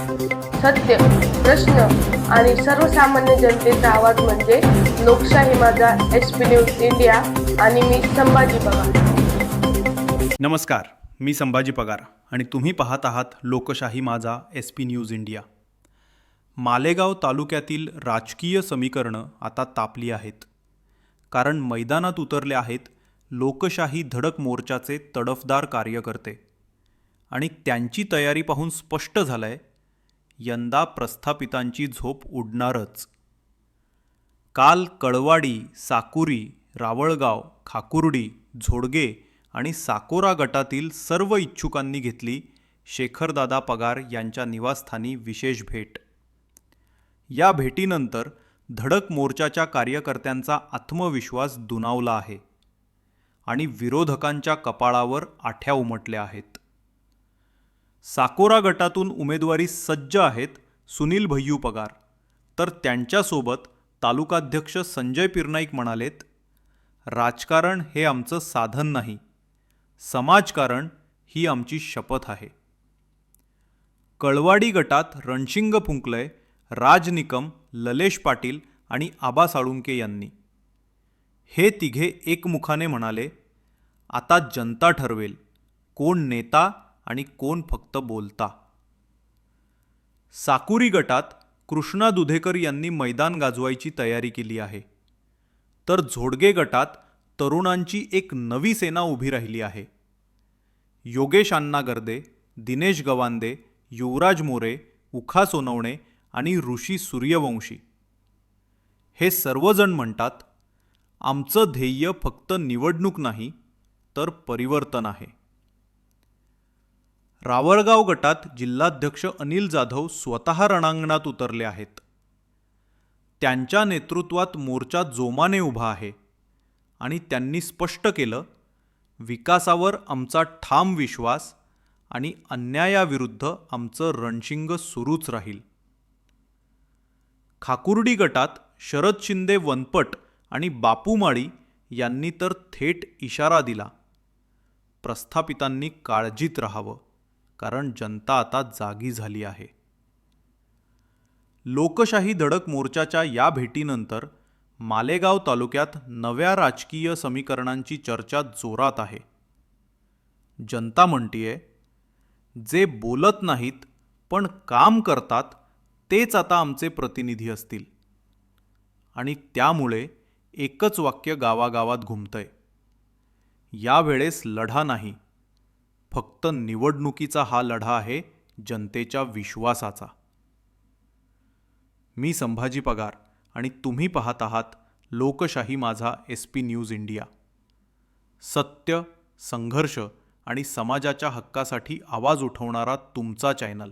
सत्य प्रश्न आणि सर्वसामान्य जनतेचा आवाज म्हणजे लोकशाही माझा एस पी न्यूज इंडिया आणि मी संभाजी पगार नमस्कार मी संभाजी पगार आणि तुम्ही पाहत आहात लोकशाही माझा S P news India. Malegaon तालुक्यातील राजकीय समीकरणं आता तापली आहेत. कारण मैदानात उतरले आहेत लोकशाही धडक मोर्चाचे तडफदार कार्यकर्ते. आणि त्यांची तयारी पाहून स्पष्ट झालं आहे यंदा प्रस्थापितांची झोप उडणारच. काल कळवाडी साकुरी रावळगाव खाकुर्डी झोडगे आणि साकोरा गटातील सर्व इच्छुकांनी घेतली शेखरदादा पगार यांच्या निवासस्थानी विशेष भेट. या भेटीनंतर धडक मोर्चाच्या कार्यकर्त्यांचा आत्मविश्वास दुनावला आहे आणि विरोधकांच्या कपाळावर आठ्या उमटल्या आहेत. साकोरा गटातून उमेदवारी सज्ज आहेत सुनील भय्यू पगार. तर त्यांच्यासोबत तालुकाध्यक्ष संजय पिरनाईक म्हणालेत राजकारण हे आमचं साधन नाही समाजकारण ही आमची शपथ आहे. कळवाडी गटात रणशिंग फुंकलंय राज निकम ललेश पाटील आणि आबा साळुंके यांनी. हे तिघे एकमुखाने म्हणाले आता जनता ठरवेल कोण नेता आणि कोण फक्त बोलता? साकुरी गटात कृष्णा दुधेकर यांनी मैदान गाजवायची तयारी केली आहे. तर झोडगे गटात तरुणांची एक नवी सेना उभी राहिली आहे. योगेश अण्णा गर्दे दिनेश गवांदे युवराज मोरे उखा सोनवणे आणि ऋषी सूर्यवंशी. हे सर्वजण म्हणतात आमचं ध्येय फक्त निवडणूक नाही तर परिवर्तन आहे. रावळगाव गटात जिल्हाध्यक्ष अनिल जाधव स्वतः रणांगणात उतरले आहेत. त्यांच्या नेतृत्वात मोर्चा जोमाने उभा आहे आणि त्यांनी स्पष्ट केलं विकासावर आमचा ठाम विश्वास आणि अन्यायाविरुद्ध आमचं रणशिंग सुरूच राहील. खाकुर्डी गटात शरद शिंदे वनपट आणि बापू माळी यांनी तर थेट इशारा दिला. प्रस्थापितांनी काळजीत राहावं. कारण जनता आता जागी झाली आहे. लोकशाही धडक मोर्चाच्या या भेटीनंतर मालेगाव तालुक्यात नव्या राजकीय समीकरणांची चर्चा जोरात आहे. जनता म्हणतीये जे बोलत नाहीत पण काम करतात तेच आता आमचे प्रतिनिधी असतील. आणि त्यामुळे एकच वाक्य गावागावात घुमतंय. यावेळेस लढा नाही. फक्त निवडणुकीचा हा लढा आहे जनतेच्या विश्वासाचा. मी संभाजी पगार आणि तुम्ही पाहत आहात लोकशाही माझा एस पी न्यूज इंडिया. सत्य संघर्ष आणि समाजाच्या हक्कासाठी आवाज उठवणारा तुमचा चॅनल.